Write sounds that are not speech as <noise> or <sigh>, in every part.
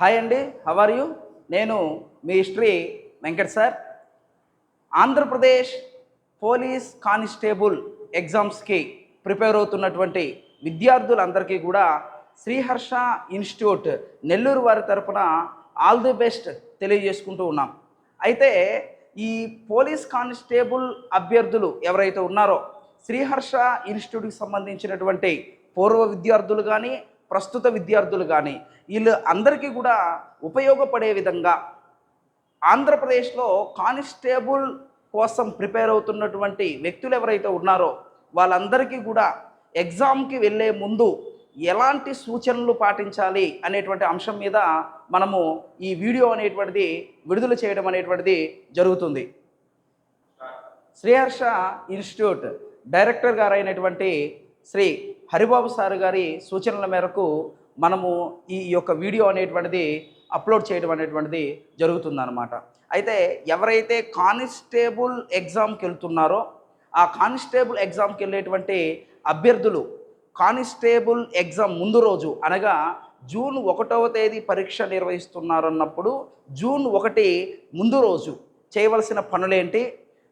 Hi అండి how are you నేను మీ history Venkat sir. Andhra Pradesh police constable ఎగ్జామ్స్కి prepare అవుతున్నటువంటి విద్యార్థులందరికీ కూడా శ్రీహర్ష ఇన్స్టిట్యూట్ నెల్లూరు వారి తరపున ఆల్ ది బెస్ట్ తెలియజేసుకుంటూ ఉన్నాం. అయితే ఈ పోలీస్ కానిస్టేబుల్ అభ్యర్థులు ఎవరైతే ఉన్నారో శ్రీహర్ష ఇన్స్టిట్యూట్కి సంబంధించినటువంటి పూర్వ విద్యార్థులు కానీ ప్రస్తుత విద్యార్థులు కానీ వీళ్ళు అందరికీ కూడా ఉపయోగపడే విధంగా ఆంధ్రప్రదేశ్లో కానిస్టేబుల్ కోసం ప్రిపేర్ అవుతున్నటువంటి వ్యక్తులు ఎవరైతే ఉన్నారో వాళ్ళందరికీ కూడా ఎగ్జామ్కి వెళ్ళే ముందు ఎలాంటి సూచనలు పాటించాలి అనేటువంటి అంశం మీద మనము ఈ వీడియో అనేటువంటిది విడుదల చేయడం అనేటువంటిది జరుగుతుంది. శ్రీహర్ష ఇన్స్టిట్యూట్ డైరెక్టర్ గారైనటువంటి శ్రీ హరిబాబు సార్ గారి సూచనల మేరకు మనము ఈ యొక్క వీడియో అనేటువంటిది అప్లోడ్ చేయడం అనేటువంటిది జరుగుతుందన్నమాట. అయితే ఎవరైతే కానిస్టేబుల్ ఎగ్జామ్కి వెళ్తున్నారో ఆ కానిస్టేబుల్ ఎగ్జామ్కి వెళ్ళేటువంటి అభ్యర్థులు కానిస్టేబుల్ ఎగ్జామ్ ముందు రోజు అనగా జూన్ ఒకటవ తేదీ పరీక్ష నిర్వహిస్తున్నారన్నప్పుడు జూన్ ఒకటి ముందు రోజు చేయవలసిన పనులేంటి?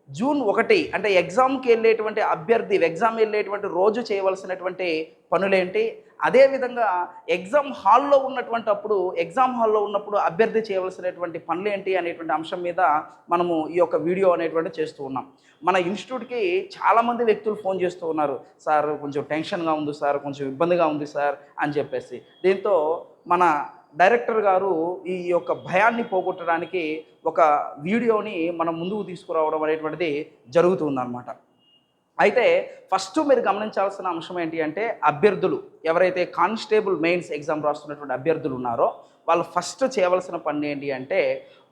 జూన్ ఒకటి అంటే ఎగ్జామ్కి వెళ్ళేటువంటి అభ్యర్థి ఎగ్జామ్ వెళ్ళేటువంటి రోజు చేయవలసినటువంటి పనులేంటి అదేవిధంగా ఎగ్జామ్ హాల్లో ఉన్నటువంటి అప్పుడు ఎగ్జామ్ హాల్లో ఉన్నప్పుడు అభ్యర్థి చేయవలసినటువంటి పనులేంటి అనేటువంటి అంశం మీద మనము ఈ యొక్క వీడియో అనేటువంటి చేస్తూ ఉన్నాం. మన ఇన్స్టిట్యూట్కి చాలామంది వ్యక్తులు ఫోన్ చేస్తూ ఉన్నారు. సార్ కొంచెం టెన్షన్గా ఉంది సార్ కొంచెం ఇబ్బందిగా ఉంది సార్ అని చెప్పేసి. దీంతో మన డైరెక్టర్ గారు ఈ యొక్క భయాన్ని పోగొట్టడానికి ఒక వీడియోని మనం ముందుకు తీసుకురావడం అనేటువంటిది జరుగుతుందన్నమాట. అయితే ఫస్ట్ మీరు గమనించాల్సిన అంశం ఏంటి అంటే అభ్యర్థులు ఎవరైతే కానిస్టేబుల్ మెయిన్స్ ఎగ్జామ్ రాస్తున్నటువంటి అభ్యర్థులు ఉన్నారో వాళ్ళు ఫస్ట్ చేయవలసిన పని ఏంటి అంటే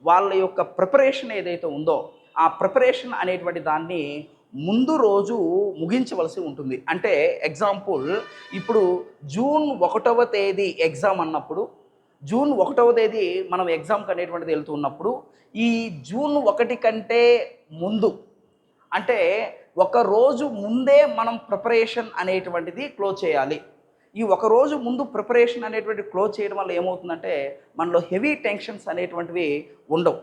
వాళ్ళ యొక్క ప్రిపరేషన్ ఏదైతే ఉందో ఆ ప్రిపరేషన్ అనేటువంటి దాన్ని ముందు రోజు ముగించవలసి ఉంటుంది. అంటే ఎగ్జాంపుల్ ఇప్పుడు జూన్ ఒకటవ తేదీ ఎగ్జామ్ అన్నప్పుడు జూన్ ఒకటవ తేదీ మనం ఎగ్జామ్కి అనేటువంటిది వెళ్తున్నప్పుడు ఈ జూన్ ఒకటి కంటే ముందు అంటే ఒక రోజు ముందే మనం ప్రిపరేషన్ అనేటువంటిది క్లోజ్ చేయాలి. ఈ ఒక రోజు ముందు ప్రిపరేషన్ అనేటువంటి క్లోజ్ చేయడం వల్ల ఏమవుతుందంటే మనలో హెవీ టెన్షన్స్ అనేటువంటివి ఉండవు.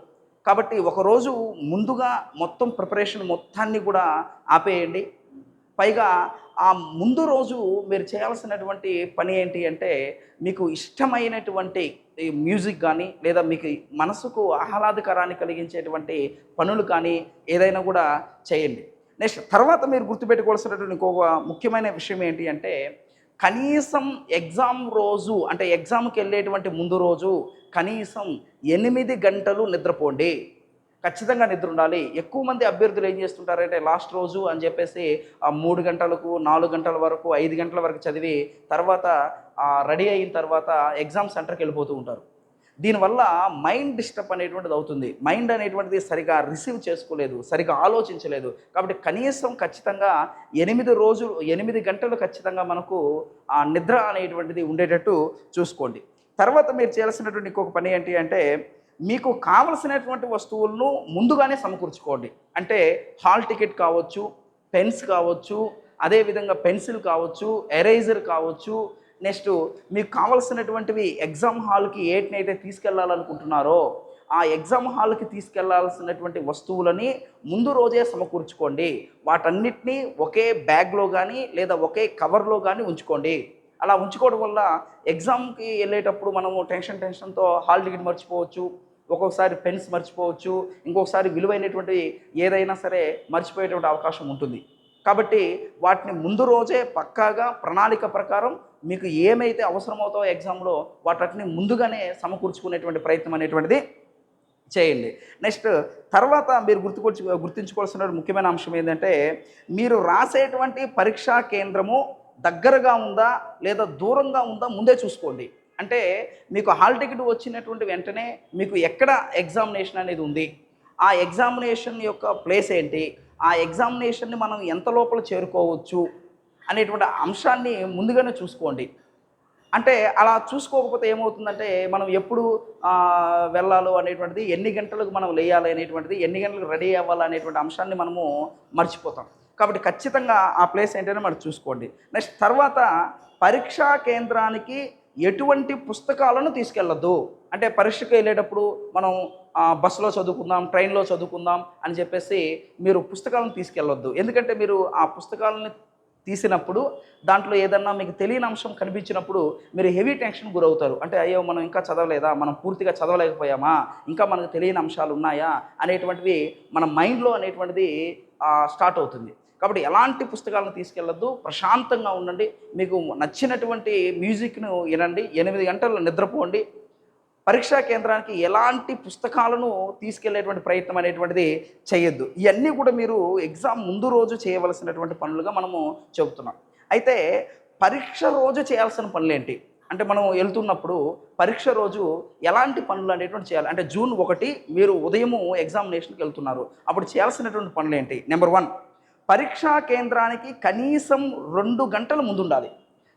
కాబట్టి ఒకరోజు ముందుగా మొత్తం ప్రిపరేషన్ మొత్తాన్ని కూడా ఆపేయండి. పైగా ఆ ముందు రోజు మీరు చేయాల్సినటువంటి పని ఏంటి అంటే మీకు ఇష్టమైనటువంటి మ్యూజిక్ కానీ లేదా మీకు మనసుకు ఆహ్లాదకరాన్ని కలిగించేటువంటి పనులు కానీ ఏదైనా కూడా చేయండి. నెక్స్ట్ తర్వాత మీరు గుర్తుపెట్టుకోవాల్సినటువంటి ఇంకొక ముఖ్యమైన విషయం ఏంటి అంటే కనీసం ఎగ్జామ్ రోజు అంటే ఎగ్జామ్కి వెళ్ళేటువంటి ముందు రోజు కనీసం ఎనిమిది గంటలు నిద్రపోండి. ఖచ్చితంగా నిద్ర ఉండాలి. ఎక్కువ మంది అభ్యర్థులు ఏం చేస్తుంటారంటే లాస్ట్ రోజు అని చెప్పేసి ఆ మూడు గంటలకు నాలుగు గంటల వరకు ఐదు గంటల వరకు చదివి తర్వాత రెడీ అయిన తర్వాత ఎగ్జామ్ సెంటర్కి వెళ్ళిపోతూ ఉంటారు. దీనివల్ల మైండ్ డిస్టర్బ్ అనేటువంటిది అవుతుంది. మైండ్ అనేటువంటిది సరిగా రిసీవ్ చేసుకోలేదు సరిగా ఆలోచించలేదు. కాబట్టి కనీసం ఖచ్చితంగా ఎనిమిది రోజులు ఎనిమిది గంటలు ఖచ్చితంగా మనకు ఆ నిద్ర అనేటువంటిది ఉండేటట్టు చూసుకోండి. తర్వాత మీరు చేయాల్సినటువంటి ఇంకొక పని ఏంటి అంటే మీకు కావలసినటువంటి వస్తువులను ముందుగానే సమకూర్చుకోండి. అంటే హాల్ టికెట్ కావచ్చు పెన్స్ కావచ్చు అదేవిధంగా పెన్సిల్ కావచ్చు ఎరేజర్ కావచ్చు. నెక్స్ట్ మీకు కావలసినటువంటివి ఎగ్జామ్ హాల్కి ఏటినైతే తీసుకెళ్ళాలనుకుంటున్నారో ఆ ఎగ్జామ్ హాల్కి తీసుకెళ్ళాల్సినటువంటి వస్తువులని ముందు రోజే సమకూర్చుకోండి. వాటన్నిటినీ ఒకే బ్యాగ్లో కానీ లేదా ఒకే కవర్లో కానీ ఉంచుకోండి. అలా ఉంచుకోవడం వల్ల ఎగ్జామ్కి వెళ్ళేటప్పుడు మనము టెన్షన్ టెన్షన్తో హాల్ టికెట్ మర్చిపోవచ్చు. ఒక్కొక్కసారి పెన్స్ మర్చిపోవచ్చు ఇంకొకసారి విలువైనటువంటి ఏదైనా సరే మర్చిపోయేటువంటి అవకాశం ఉంటుంది. కాబట్టి వాటిని ముందు రోజే పక్కాగా ప్రణాళిక ప్రకారం మీకు ఏమైతే అవసరమవుతో ఎగ్జామ్లో వాటిని ముందుగానే సమకూర్చుకునేటువంటి ప్రయత్నం అనేటువంటిది చేయండి. నెక్స్ట్ తర్వాత మీరు గుర్తుకొచ్చి గుర్తుంచుకోవాల్సిన ముఖ్యమైన అంశం ఏంటంటే మీరు రాసేటువంటి పరీక్షా కేంద్రము దగ్గరగా ఉందా లేదా దూరంగా ఉందా ముందే చూసుకోండి. అంటే మీకు హాల్ టికెట్ వచ్చినటువంటి వెంటనే మీకు ఎక్కడ ఎగ్జామినేషన్ అనేది ఉంది? ఆ ఎగ్జామినేషన్ యొక్క ప్లేస్ ఏంటి? ఆ ఎగ్జామినేషన్ని మనం ఎంత లోపల చేరుకోవచ్చు? అనేటువంటి అంశాన్ని ముందుగానే చూసుకోండి. అంటే అలా చూసుకోకపోతే ఏమవుతుందంటే మనం ఎప్పుడు వెళ్ళాలో అనేటువంటిది ఎన్ని గంటలకు మనం లేయాలి అనేటువంటిది ఎన్ని గంటలకు రెడీ అవ్వాలి అనేటువంటి అంశాన్ని మనము మర్చిపోతాం. కాబట్టి ఖచ్చితంగా ఆ ప్లేస్ ఏంటనే మనం చూసుకోండి. నెక్స్ట్ తర్వాత పరీక్షా కేంద్రానికి ఎటువంటి పుస్తకాలను తీసుకెళ్ళదు అంటే పరీక్షకు వెళ్ళేటప్పుడు మనం బస్సులో చదువుకుందాం ట్రైన్లో చదువుకుందాం అని చెప్పేసి మీరు పుస్తకాలను తీసుకెళ్ళొద్దు. ఎందుకంటే మీరు ఆ పుస్తకాలను తీసినప్పుడు దాంట్లో ఏదన్నా మీకు తెలియని అంశం కనిపించినప్పుడు మీరు హెవీ టెన్షన్ గురవుతారు. అంటే అయ్యో మనం ఇంకా చదవలేదా? మనం పూర్తిగా చదవలేకపోయామా? ఇంకా మనకు తెలియని అంశాలు ఉన్నాయా? అనేటువంటివి మన మైండ్లో అనేటువంటిది స్టార్ట్ అవుతుంది. కాబట్టి ఎలాంటి పుస్తకాలను తీసుకెళ్ళద్దు ప్రశాంతంగా ఉండండి. మీకు నచ్చినటువంటి మ్యూజిక్ను వినండి ఎనిమిది గంటలు నిద్రపోండి. పరీక్షా కేంద్రానికి ఎలాంటి పుస్తకాలను తీసుకెళ్ళేటువంటి ప్రయత్నం అనేటువంటిది చేయొద్దు. ఇవన్నీ కూడా మీరు ఎగ్జామ్ ముందు రోజు చేయవలసినటువంటి పనులుగా మనము చెబుతున్నాం. అయితే పరీక్ష రోజు చేయాల్సిన పనులేంటి? అంటే మనం వెళ్తున్నప్పుడు పరీక్ష రోజు ఎలాంటి పనులు అనేటువంటి చేయాలి? అంటే జూన్ ఒకటి మీరు ఉదయము ఎగ్జామినేషన్కి వెళ్తున్నారు. అప్పుడు చేయాల్సినటువంటి పనులు ఏంటి నెంబర్ వన్. పరీక్షా కేంద్రానికి కనీసం రెండు గంటల ముందు ఉండాలి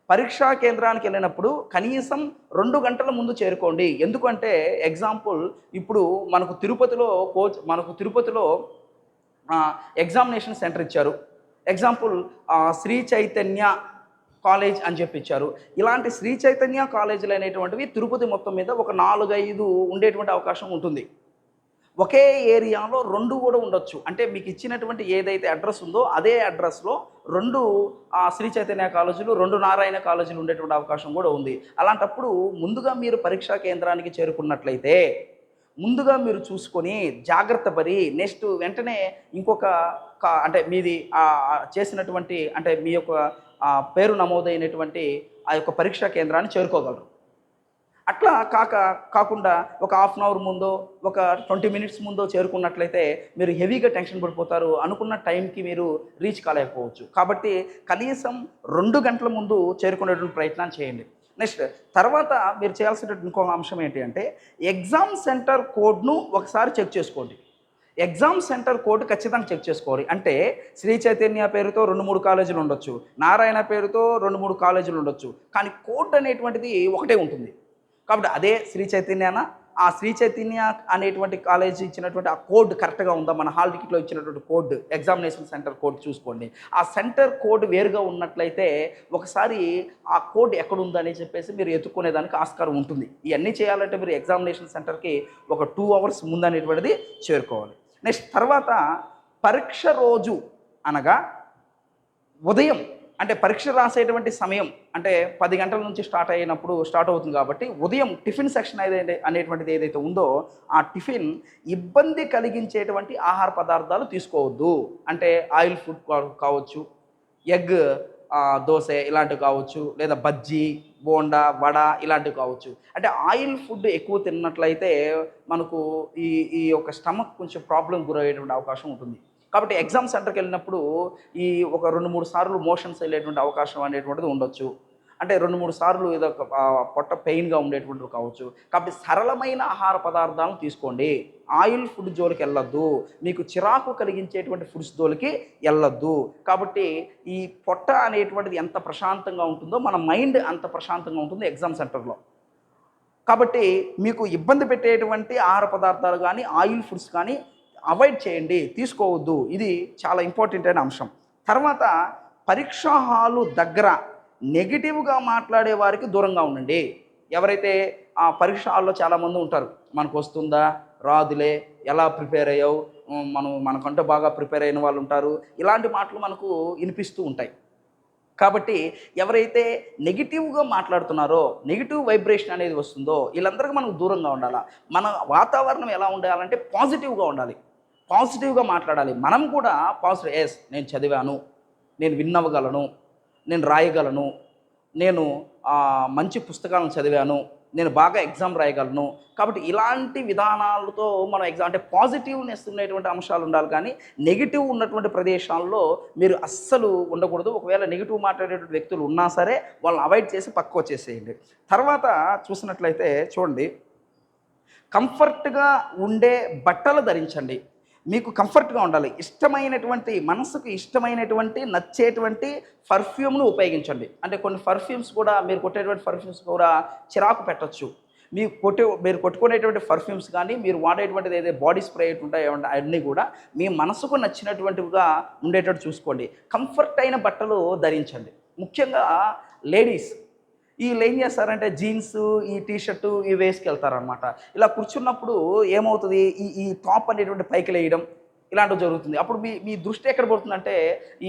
పరీక్షా కేంద్రానికి వెళ్ళినప్పుడు కనీసం రెండు గంటల ముందు చేరుకోండి. ఎందుకంటే ఎగ్జాంపుల్ ఇప్పుడు మనకు తిరుపతిలో కోచ్ మనకు తిరుపతిలో ఎగ్జామినేషన్ సెంటర్ ఇచ్చారు. ఎగ్జాంపుల్ శ్రీ చైతన్య కాలేజ్ అని చెప్పి ఇచ్చారు. ఇలాంటి శ్రీ చైతన్య కాలేజీలు అనేటువంటివి తిరుపతి మొత్తం మీద ఒక నాలుగైదు ఉండేటువంటి అవకాశం ఉంటుంది. ఒకే ఏరియాలో రెండు కూడా ఉండొచ్చు. అంటే మీకు ఇచ్చినటువంటి ఏదైతే అడ్రస్ ఉందో అదే అడ్రస్లో రెండు ఆ, శ్రీ చైతన్య కాలేజీలు రెండు నారాయణ కాలేజీలు ఉండేటువంటి అవకాశం కూడా ఉంది. అలాంటప్పుడు ముందుగా మీరు పరీక్షా కేంద్రానికి చేరుకున్నట్లయితే ముందుగా మీరు చూసుకొని జాగ్రత్త పడి నెక్స్ట్ వెంటనే ఇంకొక అంటే మీది చేసినటువంటి అంటే మీ యొక్క పేరు నమోదైనటువంటి ఆ యొక్క పరీక్షా కేంద్రాన్ని చేరుకోగలరు. అట్లా కాక కాకుండా ఒక హాఫ్ అన్ అవర్ ముందో ఒక ట్వంటీ మినిట్స్ ముందో చేరుకున్నట్లయితే మీరు హెవీగా టెన్షన్ పడిపోతారు అనుకున్న టైంకి మీరు రీచ్ కాలేకపోవచ్చు. కాబట్టి కనీసం రెండు గంటల ముందు చేరుకునేటువంటి ప్రయత్నం చేయండి. నెక్స్ట్ తర్వాత మీరు చేయాల్సినటువంటి ఇంకొక అంశం ఏంటి అంటే ఎగ్జామ్ సెంటర్ కోడ్ను ఒకసారి చెక్ చేసుకోండి. ఎగ్జామ్ సెంటర్ కోడ్ ఖచ్చితంగా చెక్ చేసుకోవాలి. అంటే శ్రీ చైతన్య పేరుతో రెండు మూడు కాలేజీలు ఉండొచ్చు నారాయణ పేరుతో రెండు మూడు కాలేజీలు ఉండొచ్చు. కానీ కోడ్ అనేటువంటిది ఒకటే ఉంటుంది. కాబట్టి అదే శ్రీ చైతన్యన? ఆ శ్రీ చైతన్య అనేటువంటి కాలేజ్ ఇచ్చినటువంటి ఆ కోడ్ కరెక్ట్గా ఉందా? మన హాల్ టికెట్లో ఇచ్చినటువంటి కోడ్ ఎగ్జామినేషన్ సెంటర్ కోడ్ చూసుకోండి. ఆ సెంటర్ కోడ్ వేరుగా ఉన్నట్లయితే ఒకసారి ఆ కోడ్ ఎక్కడుందని చెప్పేసి మీరు ఎత్తుకునేదానికి ఆస్కారం ఉంటుంది. ఇవన్నీ చేయాలంటే మీరు ఎగ్జామినేషన్ సెంటర్కి ఒక టూ అవర్స్ ముందనేటువంటిది చేరుకోవాలి. నెక్స్ట్ తర్వాత పరీక్ష రోజు అనగా ఉదయం అంటే పరీక్ష రాసేటువంటి సమయం అంటే పది గంటల నుంచి స్టార్ట్ అయినప్పుడు స్టార్ట్ అవుతుంది కాబట్టి ఉదయం టిఫిన్ సెక్షన్ ఏదైతే అనేటువంటిది ఏదైతే ఉందో ఆ టిఫిన్ ఇబ్బంది కలిగించేటువంటి ఆహార పదార్థాలు తీసుకోవద్దు. అంటే ఆయిల్ ఫుడ్ కావచ్చు ఎగ్ దోశ ఇలాంటివి కావచ్చు లేదా బజ్జీ బోండా వడ ఇలాంటివి కావచ్చు. అంటే ఆయిల్ ఫుడ్ ఎక్కువ తిన్నట్లయితే మనకు ఈ ఈ యొక్క స్టమక్ కొంచెం ప్రాబ్లం గురయ్యేటువంటి అవకాశం ఉంటుంది. కాబట్టి ఎగ్జామ్ సెంటర్కి వెళ్ళినప్పుడు ఈ ఒక రెండు మూడు సార్లు మోషన్స్ వెళ్ళేటువంటి అవకాశం అనేటువంటిది ఉండొచ్చు. అంటే రెండు మూడు సార్లు ఏదో ఒక, పొట్ట పెయిన్గా ఉండేటువంటివి కావచ్చు. కాబట్టి సరళమైన ఆహార పదార్థాలను తీసుకోండి. ఆయిల్ ఫుడ్ జోలికి వెళ్ళొద్దు. మీకు చిరాకు కలిగించేటువంటి ఫుడ్స్ జోలికి వెళ్ళొద్దు. కాబట్టి ఈ పొట్ట అనేటువంటిది ఎంత ప్రశాంతంగా ఉంటుందో మన మైండ్ అంత ప్రశాంతంగా ఉంటుంది ఎగ్జామ్ సెంటర్లో. కాబట్టి మీకు ఇబ్బంది పెట్టేటువంటి ఆహార పదార్థాలు కానీ ఆయిల్ ఫుడ్స్ కానీ అవాయిడ్ చేయండి తీసుకోవద్దు. ఇది చాలా ఇంపార్టెంట్ అయిన అంశం. తర్వాత పరీక్షా హాలు దగ్గర నెగిటివ్గా మాట్లాడే వారికి దూరంగా ఉండండి. ఎవరైతే ఆ పరీక్ష హాల్లో చాలామంది ఉంటారు మనకు వస్తుందా? రాదులే. ఎలా ప్రిపేర్ అయ్యావు? మనం మనకంటే బాగా ప్రిపేర్ అయిన వాళ్ళు ఉంటారు. ఇలాంటి మాటలు మనకు వినిపిస్తూ ఉంటాయి. కాబట్టి ఎవరైతే నెగిటివ్గా మాట్లాడుతున్నారో నెగిటివ్ వైబ్రేషన్ అనేది వస్తుందో వీళ్ళందరికీ మనకు దూరంగా ఉండాలి? మన వాతావరణం ఎలా ఉండాలంటే పాజిటివ్గా ఉండాలి. పాజిటివ్గా మాట్లాడాలి. మనం కూడా పాజిటివ్ ఎస్ నేను చదివాను. నేను విన్నవగలను. నేను రాయగలను. నేను మంచి పుస్తకాలను చదివాను. నేను బాగా ఎగ్జామ్ రాయగలను. కాబట్టి ఇలాంటి విధానాలతో మనం ఎగ్జామ్ అంటే పాజిటివ్నెస్ ఉన్నటువంటి అంశాలు ఉండాలి. కానీ నెగిటివ్ ఉన్నటువంటి ప్రదేశాల్లో మీరు అస్సలు ఉండకూడదు. ఒకవేళ నెగిటివ్ మాట్లాడేటువంటి వ్యక్తులు ఉన్నా సరే వాళ్ళని అవాయిడ్ చేసి పక్కకు వచ్చేసేయండి. తర్వాత చూసినట్లయితే చూడండి. కంఫర్ట్గా ఉండే బట్టలు ధరించండి. మీకు కంఫర్ట్గా ఉండాలి. ఇష్టమైనటువంటి మనసుకు ఇష్టమైనటువంటి నచ్చేటువంటి పర్ఫ్యూమ్ను ఉపయోగించండి. అంటే కొన్ని పర్ఫ్యూమ్స్ కూడా మీరు కొట్టేటువంటి పర్ఫ్యూమ్స్ కూడా చిరాకు పెట్టొచ్చు. మీరు కొట్టే మీరు కొట్టుకునేటువంటి పర్ఫ్యూమ్స్ కానీ మీరు వాడేటువంటిది ఏదైతే బాడీ స్ప్రే ఉంటాయో అన్నీ కూడా మీ మనసుకు నచ్చినటువంటివిగా ఉండేటట్టు చూసుకోండి. కంఫర్ట్ అయిన బట్టలు ధరించండి. ముఖ్యంగా లేడీస్ వీళ్ళు ఏం చేస్తారంటే జీన్స్ ఈ టీషర్టు ఇవి వేసుకెళ్తారనమాట ఇలా కూర్చున్నప్పుడు ఏమవుతుంది? ఈ ఈ టాప్ అనేటువంటి పైకి లేయడం ఇలాంటివి జరుగుతుంది. అప్పుడు మీ మీ దృష్టి ఎక్కడ పడుతుందంటే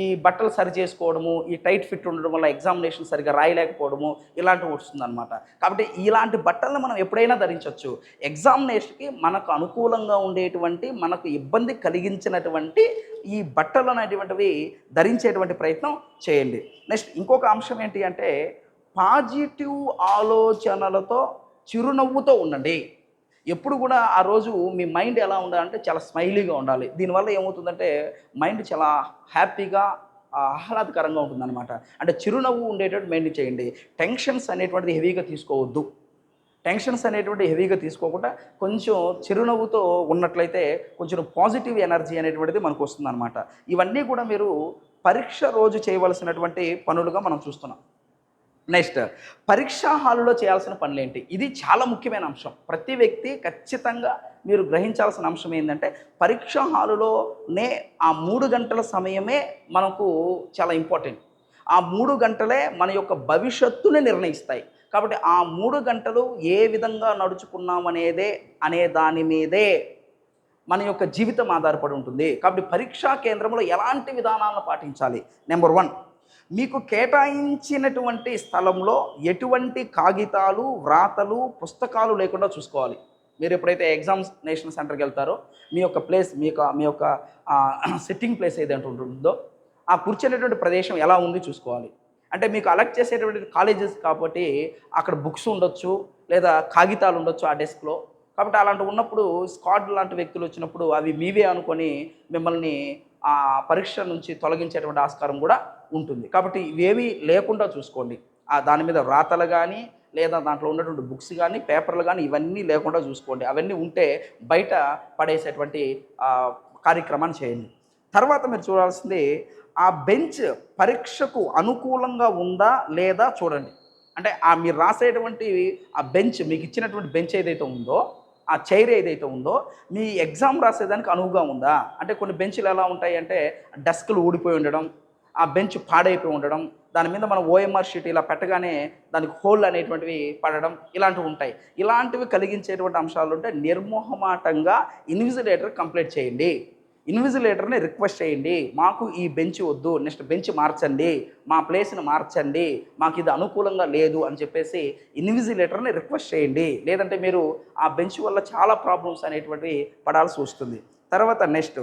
ఈ బట్టలు సరి చేసుకోవడము ఈ టైట్ ఫిట్ ఉండడం వల్ల ఎగ్జామినేషన్ సరిగా రాయలేకపోవడము ఇలాంటివి వస్తుంది అనమాట కాబట్టి ఇలాంటి బట్టలను మనం ఎప్పుడైనా ధరించవచ్చు ఎగ్జామినేషన్కి మనకు అనుకూలంగా ఉండేటువంటి మనకు ఇబ్బంది కలిగించినటువంటి ఈ బట్టలు అనేటువంటివి ధరించేటువంటి ప్రయత్నం చేయండి. నెక్స్ట్ ఇంకొక అంశం ఏంటి అంటే పాజిటివ్ ఆలోచనలతో చిరునవ్వుతో ఉండండి. ఎప్పుడు కూడా ఆ రోజు మీ మైండ్ ఎలా ఉండాలంటే చాలా స్మైలీగా ఉండాలి. దీనివల్ల ఏమవుతుందంటే మైండ్ చాలా హ్యాపీగా ఆహ్లాదకరంగా ఉంటుందన్నమాట. అంటే చిరునవ్వు ఉండేటట్టు మెయింటైన్ చేయండి. టెన్షన్స్ అనేటువంటిది హెవీగా తీసుకోవద్దు. టెన్షన్స్ అనేటువంటి హెవీగా తీసుకోకుండా కొంచెం చిరునవ్వుతో ఉన్నట్లయితే కొంచెం పాజిటివ్ ఎనర్జీ అనేటువంటిది మనకు వస్తుందన్నమాట. ఇవన్నీ కూడా మీరు పరీక్ష రోజు చేయవలసినటువంటి పనులుగా మనం చూస్తున్నాం. నెక్స్ట్ పరీక్షా హాలులో చేయాల్సిన పనులేంటి? ఇది చాలా ముఖ్యమైన అంశం. ప్రతి వ్యక్తి ఖచ్చితంగా మీరు గ్రహించాల్సిన అంశం ఏంటంటే పరీక్షా హాలులోనే ఆ మూడు గంటల సమయమే మనకు చాలా ఇంపార్టెంట్. ఆ మూడు గంటలే మన యొక్క భవిష్యత్తుని నిర్ణయిస్తాయి. కాబట్టి ఆ మూడు గంటలు ఏ విధంగా నడుచుకున్నామనేదే అనే దాని మీదే మన యొక్క జీవితం ఆధారపడి ఉంటుంది. కాబట్టి పరీక్షా కేంద్రంలో ఎలాంటి విధానాలను పాటించాలి? Number one. మీకు కేటాయించినటువంటి స్థలంలో ఎటువంటి కాగితాలు వ్రాతలు పుస్తకాలు లేకుండా చూసుకోవాలి. మీరు ఎప్పుడైతే ఎగ్జామ్స్ నేషనల్ సెంటర్కి వెళ్తారో మీ యొక్క ప్లేస్ మీ యొక్క మీ యొక్క <clears throat> సిట్టింగ్ ప్లేస్ ఏదైతే ఉంటుందో ఆ కూర్చునేటువంటి ప్రదేశం ఎలా ఉంది చూసుకోవాలి. అంటే మీకు అలెక్ట్ చేసేటువంటి కాలేజెస్ కాబట్టి అక్కడ బుక్స్ ఉండొచ్చు లేదా కాగితాలు ఉండొచ్చు ఆ డెస్క్లో. కాబట్టి అలాంటి ఉన్నప్పుడు స్కాడ్ లాంటి వ్యక్తులు వచ్చినప్పుడు అవి మీవే అనుకొని మిమ్మల్ని ఆ పరీక్ష నుంచి తొలగించేటువంటి ఆస్కారం కూడా ఉంటుంది. కాబట్టి ఇవేవి లేకుండా చూసుకోండి. ఆ దాని మీద వ్రాతలు కానీ లేదా దాంట్లో ఉన్నటువంటి బుక్స్ కానీ పేపర్లు కానీ ఇవన్నీ లేకుండా చూసుకోండి. అవన్నీ ఉంటే బయట పడేసేటువంటి కార్యక్రమాన్ని చేయండి. తర్వాత మీరు చూడాల్సింది ఆ బెంచ్ పరీక్షకు అనుకూలంగా ఉందా లేదా చూడండి. అంటే ఆ మీరు రాసేటువంటి ఆ బెంచ్ మీకు ఇచ్చినటువంటి బెంచ్ ఏదైతే ఉందో ఆ చైర్ ఏదైతే ఉందో మీ ఎగ్జామ్ రాసేదానికి అనువుగా ఉందా? అంటే కొన్ని బెంచ్లు ఎలా ఉంటాయి అంటే డెస్క్లు ఊడిపోయి ఉండడం ఆ బెంచ్ పాడైపోయి ఉండడం దాని మీద మనం ఓఎంఆర్ షీట్ ఇలా పెట్టగానే దానికి హోల్ అనేటువంటివి పడడం ఇలాంటివి ఉంటాయి. ఇలాంటివి కలిగించేటువంటి అంశాలు ఉంటే నిర్మోహమాటంగా ఇన్విజిలేటర్ కంప్లీట్ చేయండి. ఇన్విజిలేటర్ని రిక్వెస్ట్ చేయండి. మాకు ఈ బెంచ్ వద్దు నెక్స్ట్ బెంచ్ మార్చండి మా ప్లేస్ని మార్చండి మాకు ఇది అనుకూలంగా లేదు అని చెప్పేసి ఇన్విజిలేటర్ని రిక్వెస్ట్ చేయండి. లేదంటే మీరు ఆ బెంచ్ వల్ల చాలా ప్రాబ్లమ్స్ అనేటువంటివి పడాల్సి వస్తుంది. తర్వాత నెక్స్ట్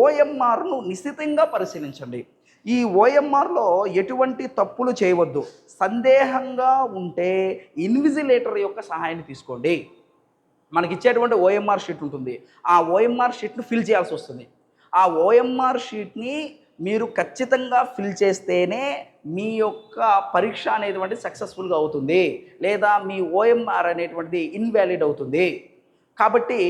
ఓఎంఆర్ను నిశ్చితంగా పరిశీలించండి. ఈ ఓఎంఆర్లో ఎటువంటి తప్పులు చేయవద్దు. సందేహంగా ఉంటే ఇన్విజిలేటర్ యొక్క సహాయాన్ని తీసుకోండి. మనకి ఇచ్చేటువంటి ఓఎంఆర్ షీట్ ఉంటుంది. ఆ ఓఎంఆర్ షీట్ను ఫిల్ చేయాల్సి వస్తుంది. ఆ ఓఎంఆర్ షీట్ని మీరు ఖచ్చితంగా ఫిల్ చేస్తేనే మీ యొక్క పరీక్ష అనేటువంటి సక్సెస్ఫుల్గా అవుతుంది. లేదా మీ ఓఎంఆర్ అనేటువంటిది ఇన్వాలిడ్ అవుతుంది. కాబట్టి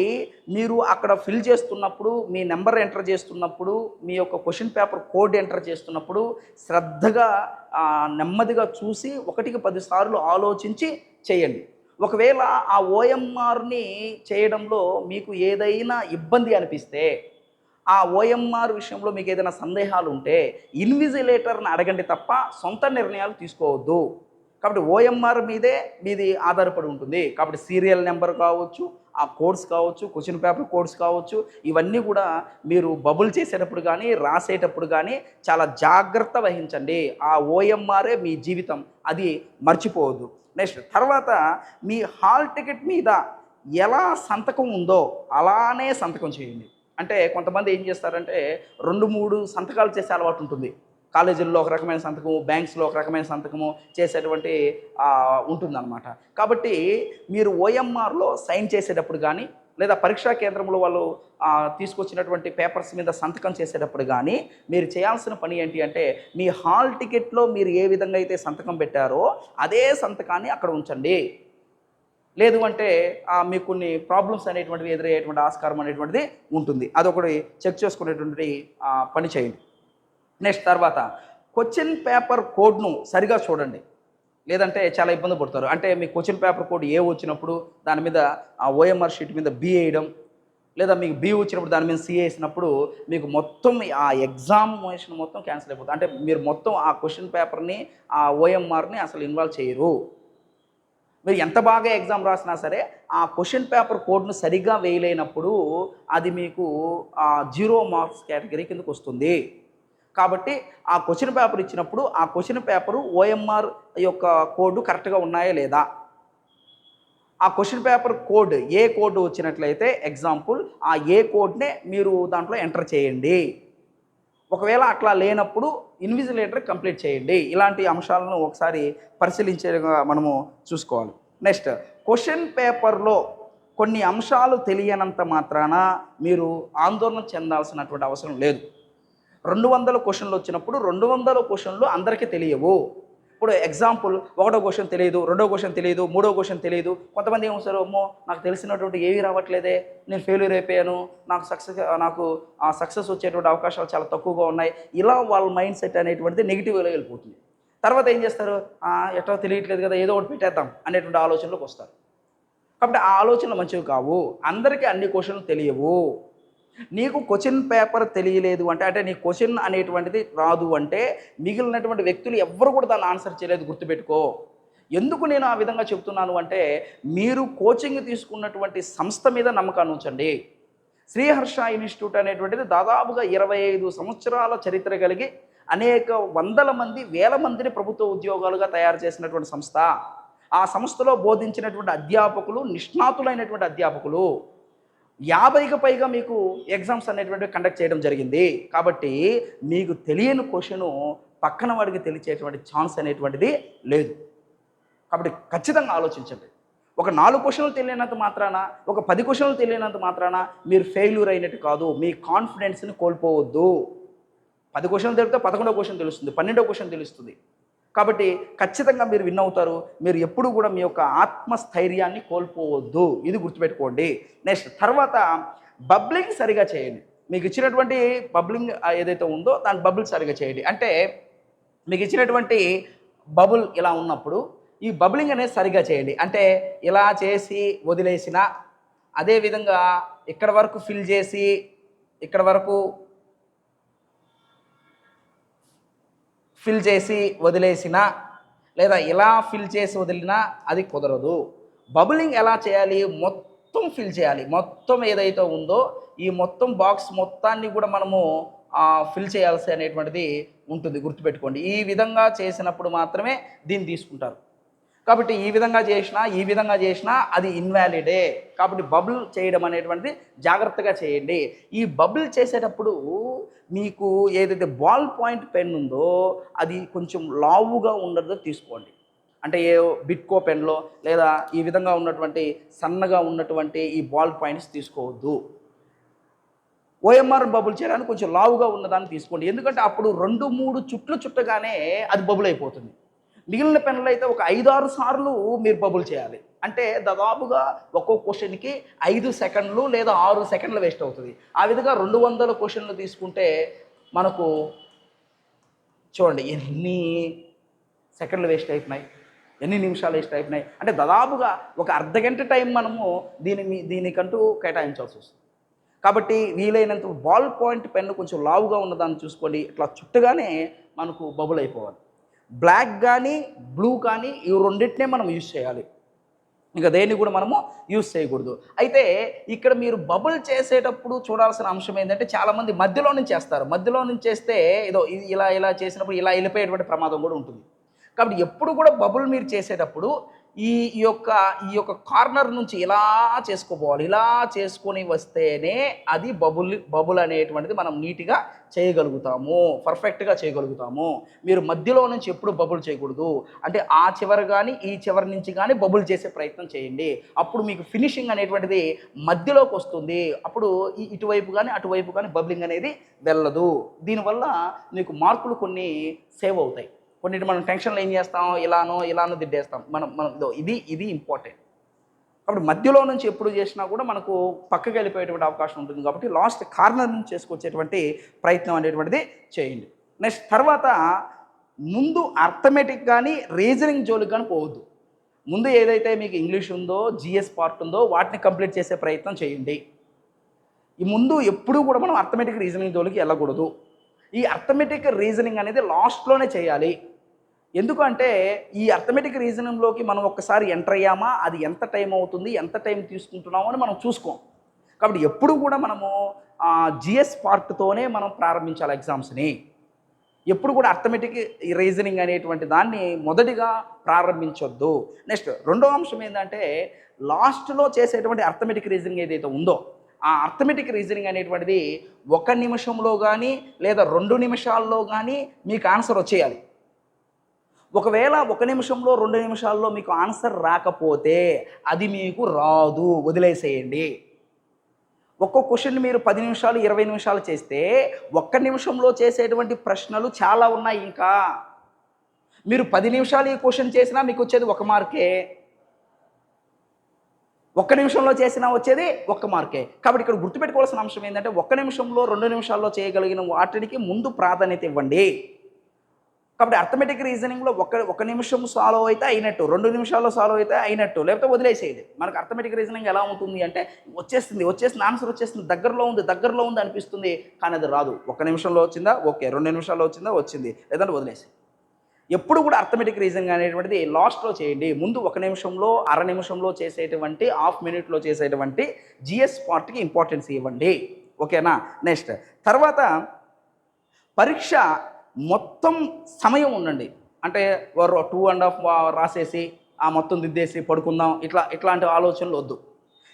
మీరు అక్కడ ఫిల్ చేస్తున్నప్పుడు మీ నెంబర్ ఎంటర్ చేస్తున్నప్పుడు మీ యొక్క క్వశ్చన్ పేపర్ కోడ్ ఎంటర్ చేస్తున్నప్పుడు శ్రద్ధగా నెమ్మదిగా చూసి ఒకటికి పదిసార్లు ఆలోచించి చేయండి. ఒకవేళ ఆ ఓఎంఆర్ని చేయడంలో మీకు ఏదైనా ఇబ్బంది అనిపిస్తే ఆ ఓఎంఆర్ విషయంలో మీకు ఏదైనా సందేహాలు ఉంటే ఇన్విజిలేటర్ని అడగండి తప్ప సొంత నిర్ణయాలు తీసుకోవద్దు. కాబట్టి ఓఎంఆర్ మీదే మీది ఆధారపడి ఉంటుంది. కాబట్టి సీరియల్ నెంబర్ కావచ్చు ఆ కోడ్స్ కావచ్చు క్వశ్చన్ పేపర్ కోడ్స్ కావచ్చు ఇవన్నీ కూడా మీరు బబుల్ చేసేటప్పుడు కానీ రాసేటప్పుడు కానీ చాలా జాగ్రత్త వహించండి. ఆ ఓఎంఆర్ఏ మీ జీవితం. అది మర్చిపోవద్దు. నెక్స్ట్ తర్వాత మీ హాల్ టికెట్ మీద ఎలా సంతకం ఉందో అలానే సంతకం చేయండి. అంటే కొంతమంది ఏం చేస్తారంటే రెండు మూడు సంతకాలు చేసే అలవాటు ఉంటుంది. కాలేజీల్లో ఒక రకమైన సంతకము బ్యాంక్స్లో ఒక రకమైన సంతకము చేసేటువంటి ఉంటుందన్నమాట. కాబట్టి మీరు ఓఎంఆర్లో సైన్ చేసేటప్పుడు కానీ లేదా పరీక్షా కేంద్రంలో వాళ్ళు తీసుకొచ్చినటువంటి పేపర్స్ మీద సంతకం చేసేటప్పుడు కానీ మీరు చేయాల్సిన పని ఏంటి అంటే మీ హాల్ టికెట్లో మీరు ఏ విధంగా అయితే సంతకం పెట్టారో అదే సంతకాన్ని అక్కడ ఉంచండి. లేదు అంటే మీకు కొన్ని ప్రాబ్లమ్స్ అనేటువంటివి ఎదురయ్యేటువంటి ఆస్కారం అనేటువంటిది ఉంటుంది. అదొకటి చెక్ చేసుకునేటువంటి పని చేయండి. నెక్స్ట్ తర్వాత క్వశ్చన్ పేపర్ కోడ్ను సరిగా చూడండి. లేదంటే చాలా ఇబ్బంది పడతారు. అంటే మీ క్వశ్చన్ పేపర్ కోడ్ ఏ వచ్చినప్పుడు దాని మీద ఆ ఓఎంఆర్ షీట్ మీద బి వేయడం లేదా మీకు బి వచ్చినప్పుడు దాని మీద సి వేసినప్పుడు మీకు మొత్తం ఆ ఎగ్జామినేషన్ మొత్తం క్యాన్సిల్ అయిపోతుంది. అంటే మీరు మొత్తం ఆ క్వశ్చన్ పేపర్ని ఆ ఓఎంఆర్ని అసలు ఇన్వాల్వ్ చేయరు. మీరు ఎంత బాగా ఎగ్జామ్ రాసినా సరే ఆ క్వశ్చన్ పేపర్ కోడ్ను సరిగ్గా వేయలేనప్పుడు అది మీకు ఆ జీరో మార్క్స్ కేటగిరీ కిందకు వస్తుంది. కాబట్టి ఆ క్వశ్చన్ పేపర్ ఇచ్చినప్పుడు ఆ క్వశ్చన్ పేపరు ఓఎంఆర్ యొక్క కోడ్ కరెక్ట్గా ఉన్నాయా లేదా? ఆ question paper code A code వచ్చినట్లయితే ఎగ్జాంపుల్ ఆ ఏ కోడ్నే మీరు దాంట్లో ఎంటర్ చేయండి. ఒకవేళ అట్లా లేనప్పుడు ఇన్విజిలేటర్ కంప్లీట్ చేయండి. ఇలాంటి అంశాలను ఒకసారి పరిశీలించేగా మనము చూసుకోవాలి. నెక్స్ట్ క్వశ్చన్ పేపర్లో కొన్ని అంశాలు తెలియనంత మాత్రాన మీరు ఆందోళన చెందాల్సినటువంటి అవసరం లేదు. రెండు వందల క్వశ్చన్లు వచ్చినప్పుడు రెండు వందల క్వశ్చన్లు అందరికీ తెలియవు. ఇప్పుడు ఎగ్జాంపుల్ ఒకటో క్వశ్చన్ తెలియదు రెండో క్వశ్చన్ తెలియదు మూడో క్వశ్చన్ తెలియదు. కొంతమంది ఏమవుతారు అమ్మో నాకు తెలిసినటువంటి ఏవి రావట్లేదే నేను ఫెయిల్యూర్ అయిపోయాను నాకు సక్సెస్ నాకు ఆ సక్సెస్ వచ్చేటువంటి అవకాశాలు చాలా తక్కువగా ఉన్నాయి. ఇలా వాళ్ళ మైండ్ సెట్ అనేటువంటిది నెగిటివ్గా వెళ్ళిపోతుంది. తర్వాత ఏం చేస్తారు ఎట్లా తెలియట్లేదు కదా ఏదో ఒకటి పెట్టేద్దాం అనేటువంటి ఆలోచనలోకి వస్తారు. కాబట్టి ఆ ఆలోచనలు మంచివి కావు. అందరికీ అన్ని క్వశ్చన్లు తెలియవు. నీకు క్వశ్చన్ పేపర్ తెలియలేదు అంటే అంటే నీ క్వశ్చన్ అనేటువంటిది రాదు అంటే మిగిలినటువంటి వ్యక్తులు ఎవ్వరు కూడా దాన్ని ఆన్సర్ చేయలేదు గుర్తుపెట్టుకో. ఎందుకు నేను ఆ విధంగా చెప్తున్నాను అంటే మీరు కోచింగ్ తీసుకున్నటువంటి సంస్థ మీద నమ్మకాన్ని ఉంచండి. శ్రీహర్ష ఇన్స్టిట్యూట్ అనేటువంటిది దాదాపుగా ఇరవై ఐదు సంవత్సరాల చరిత్ర కలిగి అనేక వందల మంది వేల మందిని ప్రభుత్వ ఉద్యోగాలుగా తయారు చేసినటువంటి సంస్థ. ఆ సంస్థలో బోధించినటువంటి అధ్యాపకులు నిష్ణాతులైనటువంటి అధ్యాపకులు. యాభైకి పైగా మీకు ఎగ్జామ్స్ అనేటువంటివి కండక్ట్ చేయడం జరిగింది. కాబట్టి మీకు తెలియని క్వశ్చను పక్కన వాడికి తెలిసేటువంటి ఛాన్స్ అనేటువంటిది లేదు. కాబట్టి ఖచ్చితంగా ఆలోచించండి. ఒక నాలుగు క్వశ్చన్లు తెలియనంత మాత్రాన ఒక పది క్వశ్చన్లు తెలియనంత మాత్రాన మీరు ఫెయిల్యూర్ అయినట్టు కాదు. మీ కాన్ఫిడెన్స్ని కోల్పోవద్దు. పది క్వశ్చన్లు తెలిపితే పదకొండో క్వశ్చన్ తెలుస్తుంది పన్నెండో క్వశ్చన్ తెలుస్తుంది. కాబట్టి ఖచ్చితంగా మీరు విన్ అవుతారు. మీరు ఎప్పుడు కూడా మీ యొక్క ఆత్మస్థైర్యాన్ని కోల్పోవద్దు. ఇది గుర్తుపెట్టుకోండి. నెక్స్ట్ తర్వాత బబ్లింగ్ సరిగా చేయండి. మీకు ఇచ్చినటువంటి బబ్లింగ్ ఏదైతే ఉందో దాని బబుల్ సరిగా చేయండి. అంటే మీకు ఇచ్చినటువంటి బబుల్ ఇలా ఉన్నప్పుడు ఈ బబులింగ్ అనేది సరిగా చేయండి. అంటే ఇలా చేసి వదిలేసిన అదేవిధంగా ఇక్కడ వరకు ఫిల్ చేసి ఇక్కడ వరకు ఫిల్ చేసి వదిలేసిన లేదా ఇలా ఫిల్ చేసి వదిలినా అది కుదరదు. బబులింగ్ ఎలా చేయాలి? మొత్తం ఫిల్ చేయాలి. మొత్తం ఏదైతే ఉందో ఈ మొత్తం బాక్స్ మొత్తాన్ని కూడా మనము ఫిల్ చేయాల్సి అనేటువంటిది ఉంటుంది. గుర్తుపెట్టుకోండి. ఈ విధంగా చేసినప్పుడు మాత్రమే దీన్ని తీసుకుంటారు. కాబట్టి ఈ విధంగా చేసినా ఈ విధంగా చేసినా అది ఇన్వాలిడే కాబట్టి బబుల్ చేయడం అనేటువంటిది జాగ్రత్తగా చేయండి. ఈ బబుల్ చేసేటప్పుడు మీకు ఏదైతే బాల్ పాయింట్ పెన్ ఉందో అది కొంచెం లావుగా ఉండదో తీసుకోండి. అంటే ఏ బిట్కో పెన్లో లేదా ఈ విధంగా ఉన్నటువంటి సన్నగా ఉన్నటువంటి ఈ బాల్ పాయింట్స్ తీసుకోవద్దు. ఓఎంఆర్ బబుల్ చేయడానికి కొంచెం లావుగా ఉన్నదాన్ని తీసుకోండి. ఎందుకంటే అప్పుడు రెండు మూడు చుట్లు చుట్టగానే అది బబుల్ అయిపోతుంది. మిగిలిన పెన్నులు అయితే ఒక ఐదారు సార్లు మీరు బబుల్ చేయాలి. అంటే దాదాపుగా ఒక్కో క్వశ్చన్కి ఐదు సెకండ్లు లేదా ఆరు సెకండ్లు వేస్ట్ అవుతుంది. ఆ విధంగా రెండు వందల క్వశ్చన్లు తీసుకుంటే మనకు చూడండి ఎన్ని సెకండ్లు వేస్ట్ అయిపోయినాయి ఎన్ని నిమిషాలు వేస్ట్ అయిపోయినాయి అంటే దాదాపుగా ఒక అర్ధ గంట టైం మనము దీని మీ- దీనికంటూ కేటాయించాల్సి వస్తుంది. కాబట్టి వీలైనంత బాల్ పాయింట్ పెన్ను కొంచెం లావుగా ఉన్నదాన్ని చూసుకోండి. ఇట్లా చుట్టగానే మనకు బబుల్ అయిపోవాలి. బ్లాక్ కానీ బ్లూ కానీ ఈ రెండింటినే మనం యూజ్ చేయాలి. ఇంకా దేన్ని కూడా మనము యూజ్ చేయకూడదు. అయితే ఇక్కడ మీరు బబుల్ చేసేటప్పుడు చూడాల్సిన అంశం ఏంటంటే చాలామంది మధ్యలో నుంచి చేస్తారు. మధ్యలో నుంచి చేస్తే ఏదో ఇలా ఇలా చేసినప్పుడు ఇలా వెళ్ళిపోయేటువంటి ప్రమాదం కూడా ఉంటుంది. కాబట్టి ఎప్పుడు కూడా బబుల్ మీరు చేసేటప్పుడు ఈ యొక్క ఈ యొక్క కార్నర్ నుంచి ఇలా చేసుకోపోవాలి ఇలా చేసుకొని వస్తేనే అది బబుల్ బబుల్ అనేటువంటిది మనం నీట్గా చేయగలుగుతాము. పర్ఫెక్ట్గా చేయగలుగుతాము. మీరు మధ్యలో నుంచి ఎప్పుడు బబుల్ చేయకూడదు. అంటే ఆ చివరి కానీ ఈ చివరి నుంచి కానీ బబుల్ చేసే ప్రయత్నం చేయండి. అప్పుడు మీకు ఫినిషింగ్ అనేటువంటిది మధ్యలోకి వస్తుంది. అప్పుడు ఈ ఇటువైపు కానీ అటువైపు కానీ బబులింగ్ అనేది వెళ్ళదు. దీనివల్ల మీకు మార్కులు కొన్ని సేవ్ అవుతాయి. కొన్నిటి మనం టెన్షన్లో ఏం చేస్తాం? ఇలానో ఇలానో దిడ్డేస్తాం మనం మనం ఇది ఇది ఇంపార్టెంట్ కాబట్టి మధ్యలో నుంచి ఎప్పుడు చేసినా కూడా మనకు పక్కకి వెళ్ళిపోయేటువంటి అవకాశం ఉంటుంది. కాబట్టి లాస్ట్ కార్నర్ నుంచి చేసుకొచ్చేటువంటి ప్రయత్నం అనేటువంటిది చేయండి. నెక్స్ట్ తర్వాత ముందు అర్థమెటిక్ కానీ రీజనింగ్ జోలికి కానీ పోవద్దు. ముందు ఏదైతే మీకు ఇంగ్లీష్ ఉందో జిఎస్ పార్ట్ ఉందో వాటిని కంప్లీట్ చేసే ప్రయత్నం చేయండి. ఈ ముందు ఎప్పుడూ కూడా మనం అర్థమెటిక్ రీజనింగ్ జోలికి వెళ్ళకూడదు. ఈ అర్థమెటిక్ రీజనింగ్ అనేది లాస్ట్లోనే చేయాలి. ఎందుకంటే ఈ అర్థమెటిక్ రీజనింగ్లోకి మనం ఒక్కసారి ఎంటర్ అయ్యామా? అది ఎంత టైం అవుతుంది? ఎంత టైం తీసుకుంటున్నామో అని మనం చూసుకోం. కాబట్టి ఎప్పుడు కూడా మనము జిఎస్ పార్ట్తోనే మనం ప్రారంభించాలి ఎగ్జామ్స్ని. ఎప్పుడు కూడా అర్థమెటిక్ రీజనింగ్ అనేటువంటి దాన్ని మొదటిగా ప్రారంభించొద్దు. నెక్స్ట్ రెండో అంశం ఏంటంటే లాస్ట్లో చేసేటువంటి అర్థమెటిక్ రీజనింగ్ ఏదైతే ఉందో ఆ అర్థమెటిక్ రీజనింగ్ అనేటువంటిది ఒక నిమిషంలో కానీ లేదా రెండు నిమిషాల్లో కానీ మీకు ఆన్సర్ వచ్చేయాలి. ఒకవేళ ఒక నిమిషంలో రెండు నిమిషాల్లో మీకు ఆన్సర్ రాకపోతే అది మీకు రాదు. వదిలేసేయండి. ఒక్కో క్వశ్చన్ మీరు పది నిమిషాలు ఇరవై నిమిషాలు చేస్తే ఒక్క నిమిషంలో చేసేటువంటి ప్రశ్నలు చాలా ఉన్నాయి ఇంకా. మీరు పది నిమిషాలు ఈ క్వశ్చన్ చేసినా మీకు వచ్చేది ఒక మార్కే. ఒక్క నిమిషంలో చేసినా వచ్చేది ఒక్క మార్కే. కాబట్టి ఇక్కడ గుర్తుపెట్టుకోవాల్సిన అంశం ఏంటంటే ఒక్క నిమిషంలో రెండు నిమిషాల్లో చేయగలిగిన వాటికి ముందు ప్రాధాన్యత ఇవ్వండి. కాబట్టి అర్థమెటిక్ రీజనింగ్లో ఒక ఒక నిమిషం సాల్వ్ అయితే అయినట్టు రెండు నిమిషాల్లో సాల్వ్ అయితే అయినట్టు లేకపోతే వదిలేసేది మనకు అర్థమెటిక్ రీజనింగ్ ఎలా ఉంటుంది అంటే వచ్చేస్తుంది వచ్చేస్తుంది ఆన్సర్ వచ్చేస్తుంది దగ్గరలో ఉంది దగ్గరలో ఉంది అనిపిస్తుంది కానీ అది రాదు. ఒక నిమిషంలో వచ్చిందా? ఓకే. రెండు నిమిషాల్లో వచ్చిందా? వచ్చింది. లేదంటే వదిలేసి ఎప్పుడు కూడా అర్థమెటిక్ రీజనింగ్ అనేటువంటిది లాస్ట్లో చేయండి. ముందు ఒక నిమిషంలో అర నిమిషంలో చేసేటువంటి హాఫ్ మినిట్లో చేసేటువంటి జిఎస్ పార్ట్కి ఇంపార్టెన్స్ ఇవ్వండి. ఓకేనా? నెక్స్ట్ తర్వాత పరీక్ష మొత్తం సమయం ఉండండి. అంటే వారు టూ అండ్ హాఫ్ రాసేసి ఆ మొత్తం దిద్దేసి పడుకుందాం ఇట్లా ఇట్లాంటి ఆలోచనలు వద్దు.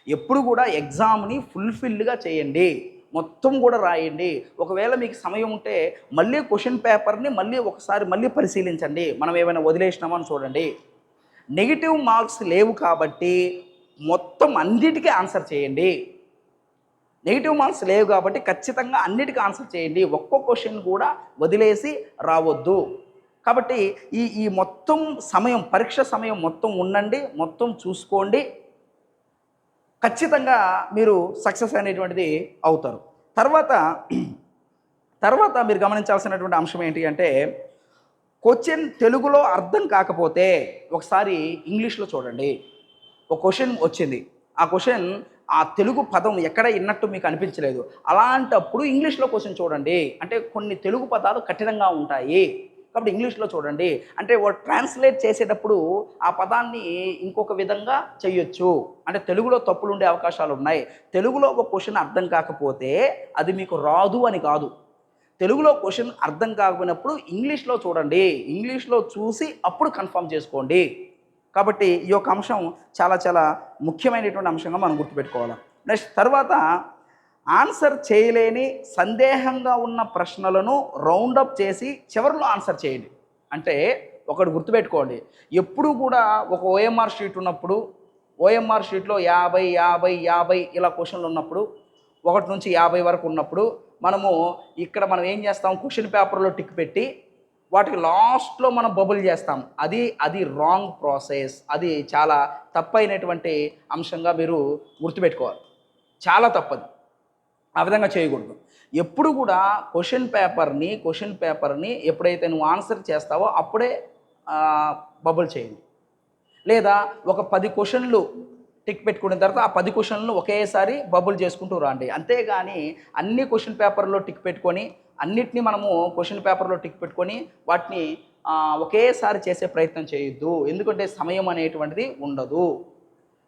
ఎప్పుడు కూడా ఎగ్జామ్ని ఫుల్ఫిల్గా చేయండి. మొత్తం కూడా రాయండి. ఒకవేళ మీకు సమయం ఉంటే మళ్ళీ క్వశ్చన్ పేపర్ని మళ్ళీ ఒకసారి మళ్ళీ పరిశీలించండి. మనం ఏమైనా వదిలేసినామని చూడండి. నెగిటివ్ మార్క్స్ లేవు కాబట్టి మొత్తం అన్నిటికీ ఆన్సర్ చేయండి. నెగిటివ్ మార్క్స్ లేవు కాబట్టి ఖచ్చితంగా అన్నిటికీ ఆన్సర్ చేయండి. ఒక్కో క్వశ్చన్ కూడా వదిలేసి రావద్దు. కాబట్టి ఈ ఈ మొత్తం సమయం పరీక్ష సమయం మొత్తం ఉండండి మొత్తం చూసుకోండి. ఖచ్చితంగా మీరు సక్సెస్ అనేటువంటిది అవుతారు. తర్వాత తర్వాత మీరు గమనించాల్సినటువంటి అంశం ఏంటి అంటే క్వశ్చన్ తెలుగులో అర్థం కాకపోతే ఒకసారి ఇంగ్లీష్లో చూడండి. ఒక క్వశ్చన్ వచ్చింది. ఆ క్వశ్చన్ ఆ తెలుగు పదం ఎక్కడ విన్నట్టు మీకు అనిపించలేదు. అలాంటప్పుడు ఇంగ్లీష్లో క్వశ్చన్ చూడండి. అంటే కొన్ని తెలుగు పదాలు కఠినంగా ఉంటాయి. కాబట్టి ఇంగ్లీష్లో చూడండి. అంటే ట్రాన్స్లేట్ చేసేటప్పుడు ఆ పదాన్ని ఇంకొక విధంగా చేయొచ్చు. అంటే తెలుగులో తప్పులు ఉండే అవకాశాలు ఉన్నాయి. తెలుగులో ఒక క్వశ్చన్ అర్థం కాకపోతే అది మీకు రాదు అని కాదు. తెలుగులో క్వశ్చన్ అర్థం కాకపోయినప్పుడు ఇంగ్లీష్లో చూడండి. ఇంగ్లీష్లో చూసి అప్పుడు కన్ఫర్మ్ చేసుకోండి. కాబట్టి ఈ యొక్క అంశం చాలా చాలా ముఖ్యమైనటువంటి అంశంగా మనం గుర్తుపెట్టుకోవాలి. నెక్స్ట్ తర్వాత ఆన్సర్ చేయలేని సందేహంగా ఉన్న ప్రశ్నలను రౌండప్ చేసి చివరిలో ఆన్సర్ చేయండి. అంటే ఒకటి గుర్తుపెట్టుకోండి. ఎప్పుడు కూడా ఒక ఓఎంఆర్ షీట్ ఉన్నప్పుడు ఓఎంఆర్ షీట్లో యాభై యాభై యాభై ఇలా క్వశ్చన్లు ఉన్నప్పుడు ఒకటి నుంచి యాభై వరకు ఉన్నప్పుడు మనము ఇక్కడ మనం ఏం చేస్తాం? క్వశ్చన్ పేపర్లో టిక్ పెట్టి వాటికి లాస్ట్లో మనం బబుల్ చేస్తాం. అది అది రాంగ్ ప్రాసెస్ అది చాలా తప్పైనటువంటి అంశంగా మీరు గుర్తుపెట్టుకోవాలి. చాలా తప్పదు. ఆ విధంగా చేయకూడదు. ఎప్పుడు కూడా క్వశ్చన్ పేపర్ని క్వశ్చన్ పేపర్ని ఎప్పుడైతే నువ్వు ఆన్సర్ చేస్తావో అప్పుడే బబుల్ చేయండి. లేదా ఒక పది క్వశ్చన్లు టిక్ పెట్టుకున్న తర్వాత ఆ పది క్వశ్చన్లు ఒకేసారి బబుల్ చేసుకుంటూ రండి. అంతేగాని అన్ని క్వశ్చన్ పేపర్లో టిక్ పెట్టుకొని అన్నిటినీ మనము క్వశ్చన్ పేపర్లో టిక్ పెట్టుకొని వాటిని ఒకేసారి చేసే ప్రయత్నం చేయొద్దు. ఎందుకంటే సమయం అనేటువంటిది ఉండదు.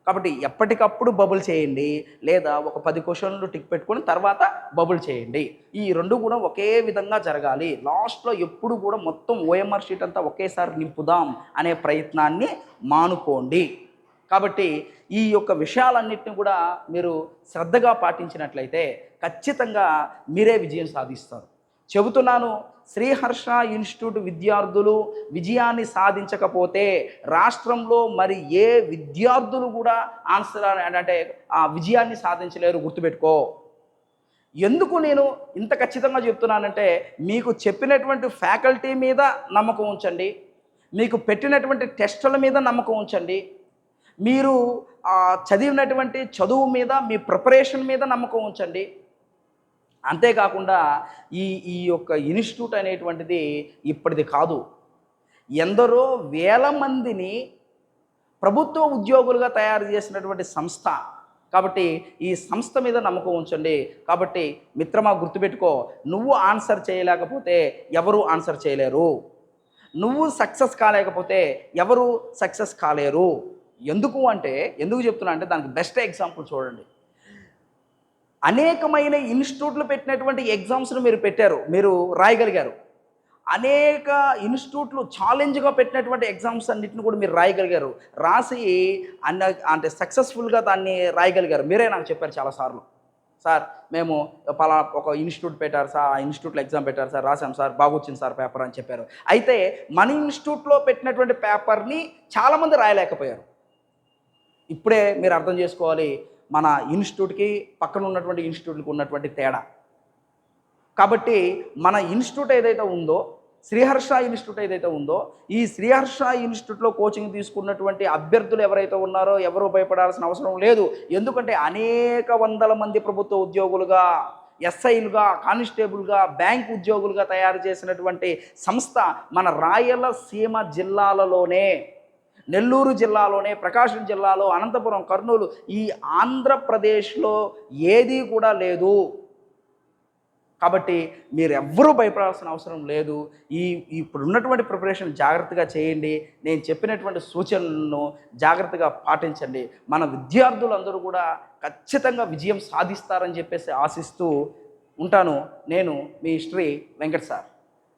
కాబట్టి ఎప్పటికప్పుడు బబుల్ చేయండి. లేదా ఒక పది క్వశ్చన్లు టిక్ పెట్టుకొని తర్వాత బబుల్ చేయండి. ఈ రెండు కూడా ఒకే విధంగా జరగాలి. లాస్ట్లో ఎప్పుడు కూడా మొత్తం ఓఎంఆర్ షీట్ అంతా ఒకేసారి నింపుదాం అనే ప్రయత్నాన్ని మానుకోండి. కాబట్టి ఈ యొక్క విషయాలన్నింటినీ కూడా మీరు శ్రద్ధగా పాటించినట్లయితే ఖచ్చితంగా మీరే విజయం సాధిస్తారు. చెబుతున్నాను శ్రీహర్ష ఇన్స్టిట్యూట్ విద్యార్థులు విజయాన్ని సాధించకపోతే రాష్ట్రంలో మరి ఏ విద్యార్థులు కూడా ఆన్సర్ అంటే ఆ విజయాన్ని సాధించలేరు గుర్తుపెట్టుకో. ఎందుకు నేను ఇంత ఖచ్చితంగా చెప్తున్నానంటే మీకు చెప్పినటువంటి ఫ్యాకల్టీ మీద నమ్మకం ఉంచండి మీకు పెట్టినటువంటి టెస్టుల మీద నమ్మకం ఉంచండి మీరు చదివినటువంటి చదువు మీద మీ ప్రిపరేషన్ మీద నమ్మకం ఉంచండి అంతేకాకుండా ఈ ఈ యొక్క ఇన్స్టిట్యూట్ అనేటువంటిది ఇప్పటిది కాదు. ఎందరో వేల మందిని ప్రభుత్వ ఉద్యోగులుగా తయారు చేసినటువంటి సంస్థ. కాబట్టి ఈ సంస్థ మీద నమ్మకం ఉంచండి. కాబట్టి మిత్రమా గుర్తుపెట్టుకో నువ్వు ఆన్సర్ చేయలేకపోతే ఎవరు ఆన్సర్ చేయలేరు? నువ్వు సక్సెస్ కాలేకపోతే ఎవరు సక్సెస్ కాలేరు? ఎందుకు అంటే ఎందుకు చెప్తున్నా అంటే దానికి బెస్ట్ ఎగ్జాంపుల్ చూడండి. అనేకమైన ఇన్స్టిట్యూట్లు పెట్టినటువంటి ఎగ్జామ్స్ను మీరు పెట్టారు మీరు రాయగలిగారు. అనేక ఇన్స్టిట్యూట్లు ఛాలెంజ్గా పెట్టినటువంటి ఎగ్జామ్స్ అన్నిటిని కూడా మీరు రాయగలిగారు. రాసి అన్న అంటే సక్సెస్ఫుల్గా దాన్ని రాయగలిగారు. మీరే నాకు చెప్పారు చాలాసార్లు సార్ మేము పలా ఒక ఇన్స్టిట్యూట్ పెట్టారు సార్ ఆ ఇన్స్టిట్యూట్లో ఎగ్జామ్ పెట్టారు సార్ రాసాం సార్ బాగొచ్చింది సార్ పేపర్ అని చెప్పారు. అయితే మన ఇన్స్టిట్యూట్లో పెట్టినటువంటి పేపర్ని చాలామంది రాయలేకపోయారు. ఇప్పుడే మీరు అర్థం చేసుకోవాలి మన ఇన్స్టిట్యూట్కి పక్కన ఉన్నటువంటి ఇన్స్టిట్యూట్కి ఉన్నటువంటి తేడా. కాబట్టి మన ఇన్స్టిట్యూట్ ఏదైతే ఉందో శ్రీహర్ష ఇన్స్టిట్యూట్ ఏదైతే ఉందో ఈ శ్రీహర్ష ఇన్స్టిట్యూట్లో కోచింగ్ తీసుకున్నటువంటి అభ్యర్థులు ఎవరైతే ఉన్నారో ఎవరు భయపడాల్సిన అవసరం లేదు. ఎందుకంటే అనేక వందల మంది ప్రభుత్వ ఉద్యోగులుగా ఎస్ఐలుగా కానిస్టేబుల్గా బ్యాంక్ ఉద్యోగులుగా తయారు చేసినటువంటి సంస్థ మన రాయలసీమ జిల్లాలలోనే. నెల్లూరు జిల్లాలోనే ప్రకాశం జిల్లాలో అనంతపురం కర్నూలు ఈ ఆంధ్రప్రదేశ్లో ఏదీ కూడా లేదు. కాబట్టి మీరు ఎవ్వరూ భయపడాల్సిన అవసరం లేదు. ఈ ఇప్పుడు ఉన్నటువంటి ప్రిపరేషన్ జాగ్రత్తగా చేయండి. నేను చెప్పినటువంటి సూచనలను జాగ్రత్తగా పాటించండి. మన విద్యార్థులందరూ కూడా ఖచ్చితంగా విజయం సాధిస్తారని చెప్పేసి ఆశిస్తూ ఉంటాను. నేను మీ శ్రీ వెంకట్ సార్.